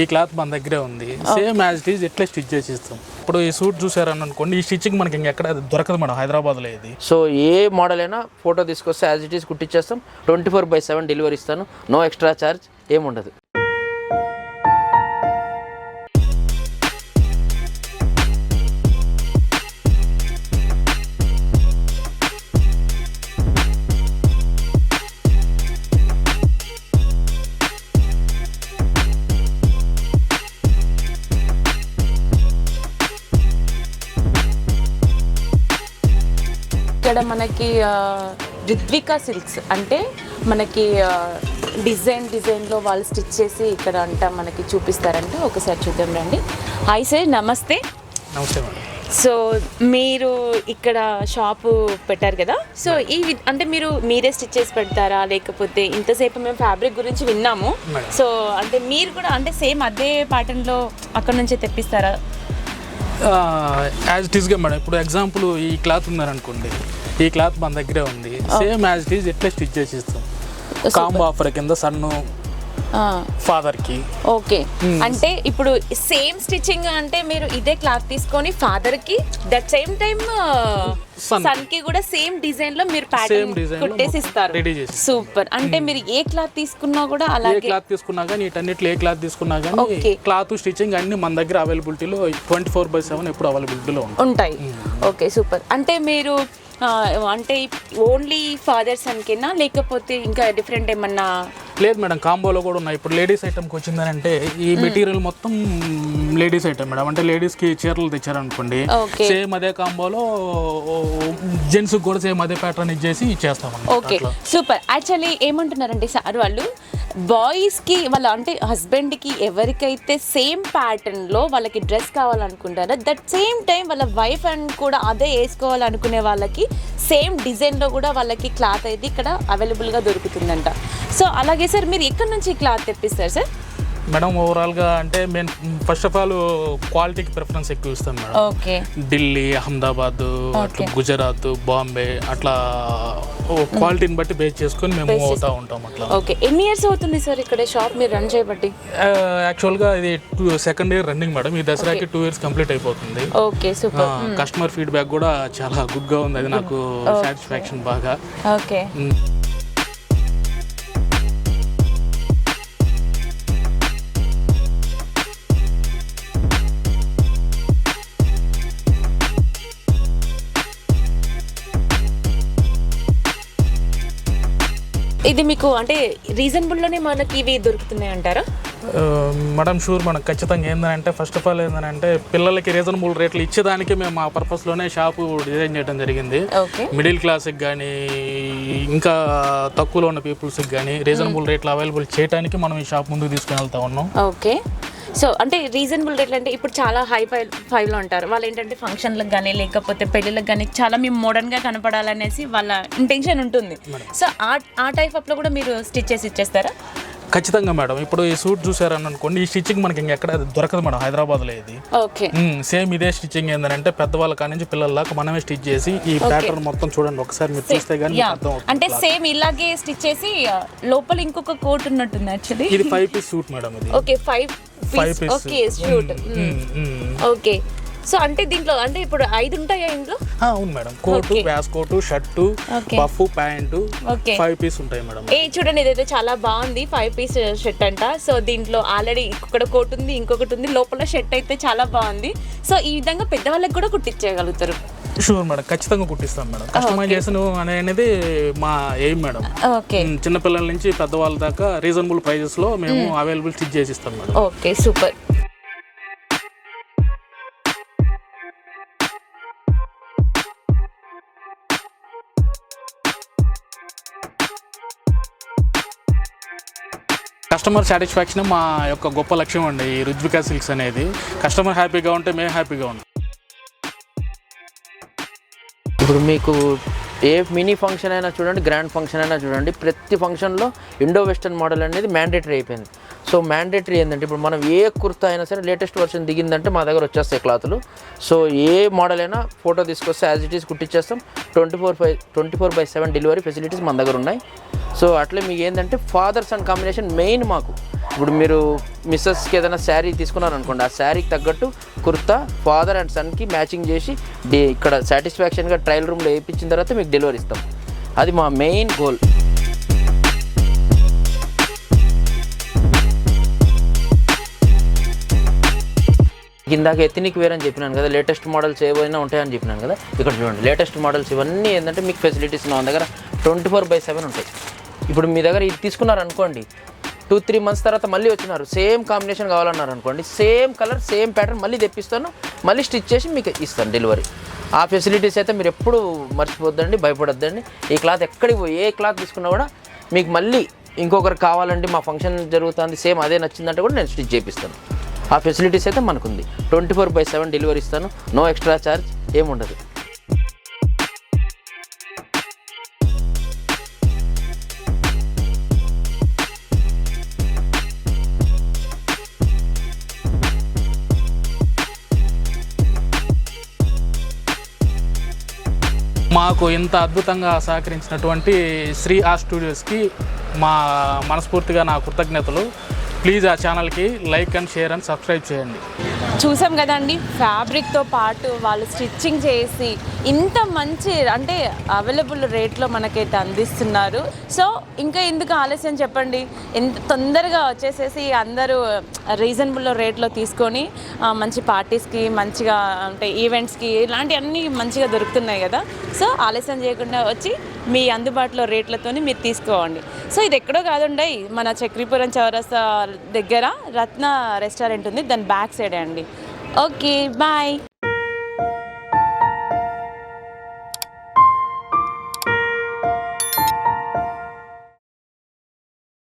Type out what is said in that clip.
ఈ క్లాత్ మన దగ్గరే ఉంది. సేమ్ యాజ్ ఇట్ ఈజ్ ఎట్లా స్టిచ్ చేసి ఇస్తాం ఇప్పుడు ఈ సూట్ చూసారని అనుకోండి ఈ స్టిచ్చింగ్ మనకి ఇంకెక్కడ దొరకదు మేడం హైదరాబాద్లో ఇది సో ఏ మోడల్ అయినా ఫోటో తీసుకొస్తే as it is కుట్టించేస్తాం twenty four by seven delivery ఇస్తాను. నో ఎక్స్ట్రా ఛార్జ్ ఏముండదు. ఇక్కడ మనకి ఆ, రిత్వికా సిల్క్స్. అంటే మనకి డిజైన్ డిజైన్లో వాళ్ళు స్టిచ్ చేసి ఇక్కడ అంట మనకి చూపిస్తారంటే ఒకసారి చూద్దాం రండి. హాయ్ సార్ నమస్తే. నమస్తే సో మీరు ఇక్కడ షాపు పెట్టారు కదా? సో ఈ అంటే మీరు మీరే స్టిచ్ చేసి పెడతారా? లేకపోతే ఇంతసేపు మేము ఫ్యాబ్రిక్ గురించి విన్నాము. సో అంటే మీరు కూడా అంటే సేమ్ అదే ప్యాటర్న్లో అక్కడ నుంచే తెప్పిస్తారా? యాజ్ ఇట్ ఈస్గా మేడం. ఇప్పుడు ఎగ్జాంపుల్ ఈ క్లాత్ ఉందనుకోండి ఈ క్లాత్ మన దగ్గరే ఉంది. సేమ్ యాజ్ ఇట్ ఈజ్ ఎట్లా స్టిచ్ చేసి ఇస్తాం కాంబో ఆఫర్ కింద సన్ను ఆ. ఫాదర్కి. ఓకే. అంటే ఇప్పుడు సేమ్ స్టిచ్చింగ్ అంటే మీరు ఇదే క్లాత్ తీసుకొని ఫాదర్కి దట్ సేమ్ టైమ్ Son. సన్కి కూడా సేమ్ డిజైన్లో మీరు ప్యాటర్న్ కొట్టేసి ఇస్తారు సూపర్. అంటే మీరు ఏ క్లాత్ తీసుకున్నా కూడా అలాగే. క్లాత్ తీసుకున్నా కానీ వీటన్నిటిలో ఏ క్లాత్ తీసుకున్నా కానీ. క్లాత్ స్టిచ్చింగ్ అన్ని మన దగ్గర అవైలబిలిటీలో ట్వంటీ ఫోర్ బై సెవెన్ ఎప్పుడు అవైలబిలిటీలో ఉంటాయి. ఉంటాయి. Okay super. అంటే మీరు అంటే ఓన్లీ ఫాదర్ సన్ లేకపోతే ఇంకా డిఫరెంట్ ఏమన్నా లేదు మేడం కాంబోలో కూడా ఉన్నాయి. ఇప్పుడు లేడీస్ ఐటమ్కి వచ్చిందని అంటే ఈ మెటీరియల్ మొత్తం లేడీస్ ఐటమ్ మేడం. అంటే లేడీస్కి చీరలు తెచ్చారనుకోండి. సేమ్ అదే కాంబోలో జెంట్స్కి కూడా సేమ్ అదే ప్యాటర్న్ ఇచ్చేసి ఇచ్చేస్తాం ఓకే. సూపర్. యాక్చువల్లీ ఏమంటున్నారంటే సార్ వాళ్ళు బాయ్స్కి వాళ్ళ అంటే హస్బెండ్కి ఎవరికైతే సేమ్ ప్యాటర్న్లో వాళ్ళకి డ్రెస్ కావాలనుకుంటారో దట్ సేమ్ టైం వాళ్ళ వైఫ్ అండ్ కూడా అదే వేసుకోవాలనుకునే వాళ్ళకి సేమ్ డిజైన్లో కూడా వాళ్ళకి క్లాత్ అయితే ఇక్కడ అవైలబుల్గా దొరుకుతుందంట. సో అలాగే సార్ మీరు ఎక్కడి నుంచి క్లాత్ తెప్పిస్తారు సార్? మేడం ఓవరాల్గా అంటే మేము ఫస్ట్ ఆఫ్ ఆల్ క్వాలిటీకి ప్రిఫరెన్స్ ఎక్కువ ఇస్తాం మేడం. ఓకే. ఢిల్లీ అహ్మదాబాద్ అట్లా గుజరాత్ బాంబే అట్లా క్వాలిటీని బట్టి బేస్ చేసుకొని మేము మూవ్ అవుతూ ఉంటాం అట్లా. ఓకే. ఎన్ని ఇయర్స్ అవుతుంది సార్ ఇక్కడ షాప్ మీరు రన్ చేయబట్టి? యాక్చువల్గా ఇది సెకండ్ ఇయర్ రన్నింగ్ మేడం. ఈ దసరాకి టూ ఇయర్స్ కంప్లీట్ అయిపోతుంది. ఓకే సూపర్ కస్టమర్ ఫీడ్బ్యాక్ కూడా చాలా గుడ్గా ఉంది. అది నాకు సాటిస్ఫాక్షన్ బాగా. ఓకే. ఇది మీకు అంటే రీజనబుల్లోనే మనకి ఇవి దొరుకుతున్నాయి అంటారా? మేడం షూర్ మనకు ఖచ్చితంగా. ఏంటంటే ఫస్ట్ ఆఫ్ ఆల్ ఏంటంటే పిల్లలకి రీజనబుల్ రేట్లు ఇచ్చేదానికి మేము ఆ పర్పస్లోనే షాపు డిజైన్ చేయడం జరిగింది. మిడిల్ క్లాస్కి కానీ ఇంకా తక్కువలో ఉన్న పీపుల్స్కి కానీ రీజనబుల్ రేట్లు అవైలబుల్ చేయడానికి మనం ఈ షాప్ ముందుకు తీసుకుని వెళ్తా ఉన్నాం. ఓకే. సో అంటే రీజనబుల్ రేట్లు అంటే ఇప్పుడు చాలా హై ఫై ఫైవ్లో ఉంటారు వాళ్ళు ఏంటంటే ఫంక్షన్లకు కానీ లేకపోతే పెళ్ళిళ్ళకి కానీ చాలా మేము మోడర్న్గా కనపడాలనేసి వాళ్ళ ఇంటెన్షన్ ఉంటుంది. సో ఆ ఆ టైప్ అప్లో కూడా మీరు స్టిచ్ చేసి ఇచ్చేస్తారా? ఖచ్చితంగా మేడం. ఇప్పుడు ఈ సూట్ చూసారని అనుకోండి ఈ స్టిచ్చింగ్ మనకి ఇంకెక్కడ దొరకదు మేడం హైదరాబాద్లో ఇది ఓకే. సేమ్ ఇదే స్టిచ్చింగ్ ఏంటంటే పెద్దవాళ్ళ కాడి నుంచి పిల్లల దాకా మనమే స్టిచ్ చేసి ఈ ప్యాటర్న్ మొత్తం చూడండి ఒకసారి మీరు చూస్తే కానీ అవుతుంది అంటే సేమ్ ఇలాగే స్టిచ్ చేసి లోపల ఇంకొక కోట్ ఉన్నట్టుంది యాక్చువల్లీ ఇది ఫైవ్ పీస్ సూట్ మేడం ఇది. Okay five Five piece. Okay suit. Okay so అంటే దీంట్లో అంటే ఇప్పుడు ఐదు ఉంటాయా ఇందులో? ఆ, అవును madam. Coat. Waistcoat shirt. Puff pant five piece ఉంటాయి మేడం. ఏ చూడండి ఇదైతే చాలా బాగుంది. ఫైవ్ పీస్ షర్ట్ అంట. సో దీంట్లో ఆల్రెడీ ఇంకొకటి కోట్ ఉంది ఇంకొకటి ఉంది. లోపల షర్ట్ అయితే చాలా బాగుంది. సో ఈ విధంగా పెద్దవాళ్ళకి కూడా కుట్టించేయగలుగుతారు. Sure madam. ఖచ్చితంగా కుట్టిస్తాం మేడం. కస్టమైజేషన్ అనేది మా ఎయిమ్ మేడం. చిన్నపిల్లల నుంచి పెద్దవాళ్ళ దాకా రీజనబుల్ ప్రైజెస్లో మేము అవైలబుల్ స్టిచ్ చేసి ఇస్తాం madam. Okay super. Customer satisfaction మా యొక్క గొప్ప లక్ష్యం అండి ఈ రుజ్వికా సిల్క్స్ అనేది. కస్టమర్ హ్యాపీగా ఉంటే మేము హ్యాపీగా ఉంటాం. ఇప్పుడు మీకు ఏ మినీ ఫంక్షన్ అయినా చూడండి గ్రాండ్ ఫంక్షన్ అయినా చూడండి ప్రతి ఫంక్షన్లో ఇండో వెస్టర్న్ మోడల్ అనేది మ్యాండేటరీ అయిపోయింది. సో మ్యాండేటరీ ఏంటంటే ఇప్పుడు మనం ఏ కుర్తా అయినా సరే లేటెస్ట్ వర్షన్ దిగిందంటే మా దగ్గర వచ్చేస్తాయి క్లాతులు. సో ఏ మోడల్ అయినా ఫోటో తీసుకొస్తే as it is కుట్టించేస్తాం twenty four by twenty four by seven delivery facilities మన దగ్గర ఉన్నాయి. సో అట్లే మీకు ఏంటంటే ఫాదర్ సన్ కాంబినేషన్ మెయిన్ మాకు. ఇప్పుడు మీరు మిస్సెస్కి ఏదైనా శారీ తీసుకున్నారనుకోండి ఆ శారీకి తగ్గట్టు కుర్తా ఫాదర్ అండ్ సన్కి మ్యాచింగ్ చేసి డి ఇక్కడ సాటిస్ఫాక్షన్గా ట్రయల్ రూమ్లో వేయించిన తర్వాత మీకు డెలివరీ ఇస్తాం. అది మా మెయిన్ గోల్. ఇందాక ఎత్నిక్ వేర్ అని చెప్పినాను కదా లేటెస్ట్ మోడల్స్ ఏవైనా ఉంటాయని చెప్పినాను కదా ఇక్కడ చూడండి లేటెస్ట్ మోడల్స్ ఇవన్నీ ఏంటంటే మీకు ఫెసిలిటీస్ నా దగ్గర ట్వంటీ ఫోర్ బై సెవెన్ ఉంటాయి. ఇప్పుడు మీ దగ్గర ఇది తీసుకున్నారనుకోండి టూ త్రీ మంత్స్ తర్వాత మళ్ళీ వచ్చినారు సేమ్ కాంబినేషన్ కావాలన్నారు అనుకోండి సేమ్ కలర్ సేమ్ ప్యాటర్న్ మళ్ళీ తెప్పిస్తాను మళ్ళీ స్టిచ్ చేసి మీకు ఇస్తాను డెలివరీ ఆ ఫెసిలిటీస్ అయితే మీరు ఎప్పుడు మర్చిపోద్దండి భయపడొద్దండి. ఈ క్లాత్ ఎక్కడికి పోయి ఏ క్లాత్ తీసుకున్నా కూడా మీకు మళ్ళీ ఇంకొకరు కావాలంటే మా ఫంక్షన్ జరుగుతుంది సేమ్ అదే నచ్చిందంటే కూడా నేను స్టిచ్ చేపిస్తాను. ఆ ఫెసిలిటీస్ అయితే మనకుంది. Twenty four by seven delivery ఇస్తాను. నో ఎక్స్ట్రా ఛార్జ్ ఏముండదు. మాకు ఇంత అద్భుతంగా సహకరించినటువంటి శ్రీ ఆ స్టూడియోస్కి మా మనస్ఫూర్తిగా నా కృతజ్ఞతలు. ప్లీజ్ ఆ ఛానల్కి like and share and subscribe చేయండి. చూసాం కదండి ఫ్యాబ్రిక్తో పాటు వాళ్ళు స్టిచ్చింగ్ చేసి ఇంత మంచి అంటే అవైలబుల్ రేట్లో మనకైతే అందిస్తున్నారు. సో ఇంకా ఎందుకు ఆలస్యం చెప్పండి? ఎంత తొందరగా వచ్చేసేసి అందరూ రీజనబుల్ రేట్లో తీసుకొని మంచి పార్టీస్కి మంచిగా అంటే ఈవెంట్స్కి ఇలాంటివన్నీ మంచిగా దొరుకుతున్నాయి కదా. సో ఆలస్యం చేయకుండా వచ్చి మీ అందుబాటులో రేట్లతోని మీరు తీసుకోవండి సో ఇది ఎక్కడో కాదుండే మన చక్రీపురం చౌరస్తా దగ్గర రత్న రెస్టారెంట్ ఉంది దాని బ్యాక్ సైడే అండి. Okay bye.